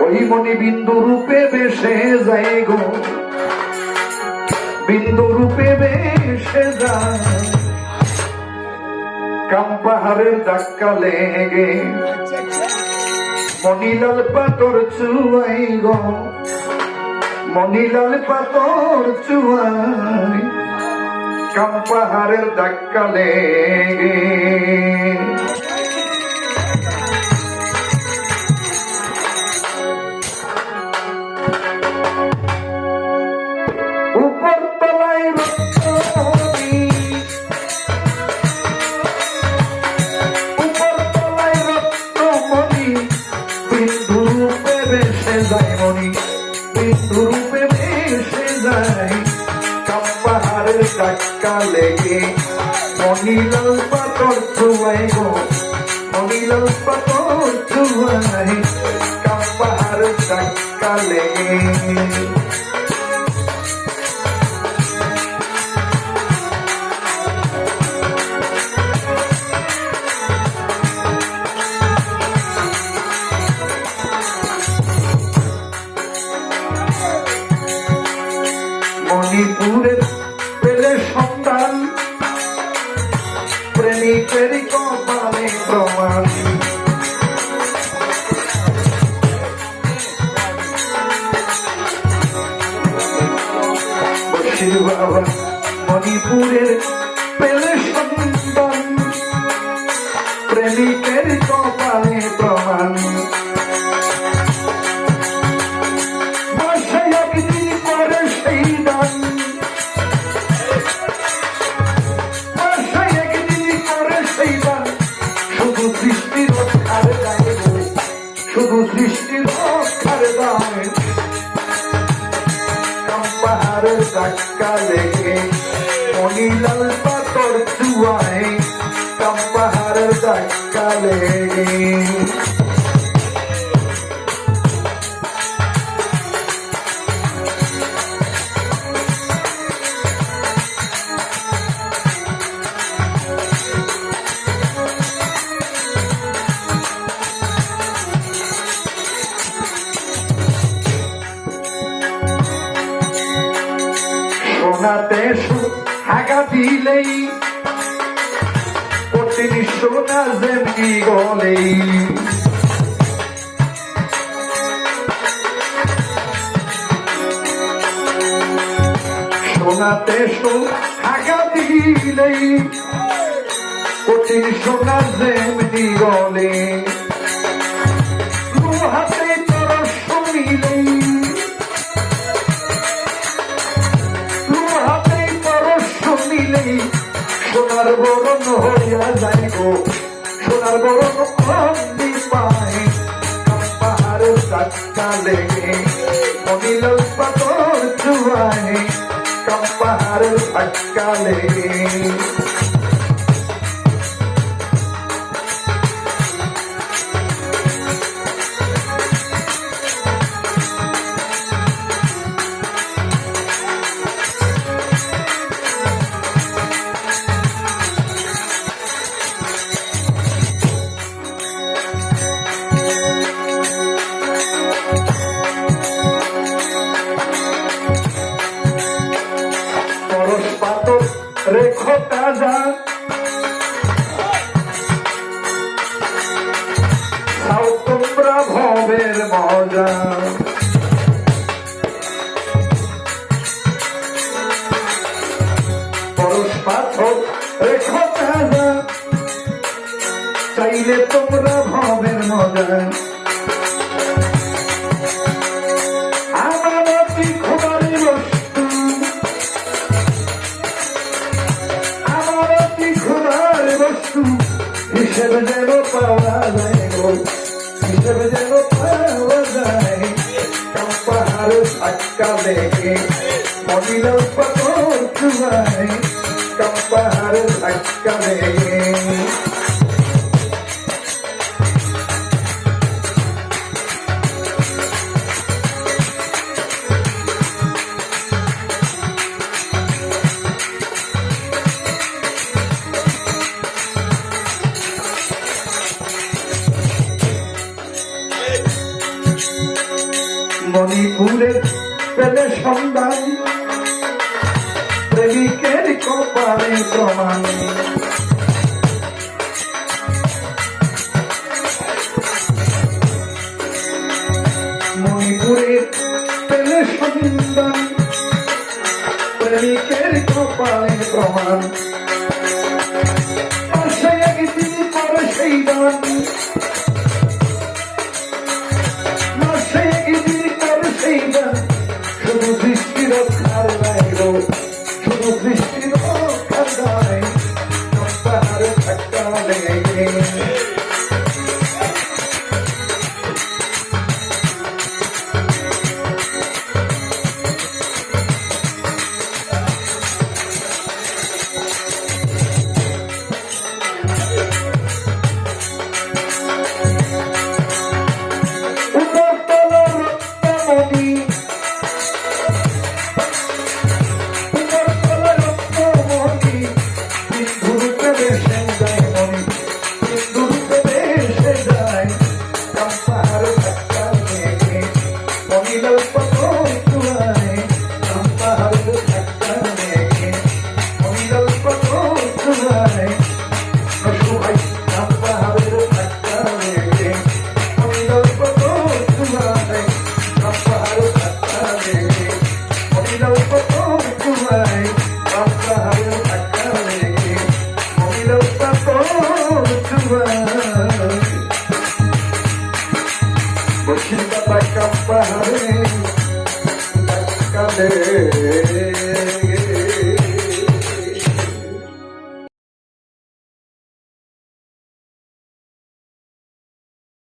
ওই মনি বিন্দু রূপে বেশে যায় গো। বিন্দু রূপে বেশে যায়। কাম পাহাড়ের ধাক্কা লেগে। মনিলাল পাতর চুয়াই গো। মনিলাল পাতর চুয়াই কাম পাহাড়ের ধাক্কা লেগে মনিলাল পাতর চুয়াই গো। পাতর পাহাড়ের টাক্কা লেগে মণিপুরের পেলে সন্তান। প্রেমিকের কপালে প্রমাণ। বাবা মণিপুরের পেলে ধাক্কা লেগে মনিলাল পাতর চুয়ায় কাম পাহাড়ের ধাক্কা লেগে সোনাতে হাগা দিলেই প্রতিটি সোনা যেমনি গলেই। সোনাতে হাগা দিলেই প্রতিটি সোনা যেমনি গলে হাতে সোনার বরণ হইয়া যায় গো সোনার বরণ কন্দি পায় পাহাড়ের ধাক্কা লেগে। অনিল পাতর চুয়ায় কাম পাহাড়ের লেগে। তাজা খাও তোমরা ভবের রেখো তাজা। চাইলে তোমরা ভবের মজা। কালেকে মনিল পকর তুমারে কম্পার ধাক্কালে মণিপুরের পেলে সন্ধান। প্রেমিকের কপালে প্রমাণ। মণিপুরের পেলে সন্ধান। প্রেমিকের কপালে প্রমাণ। कपड़े कपड़े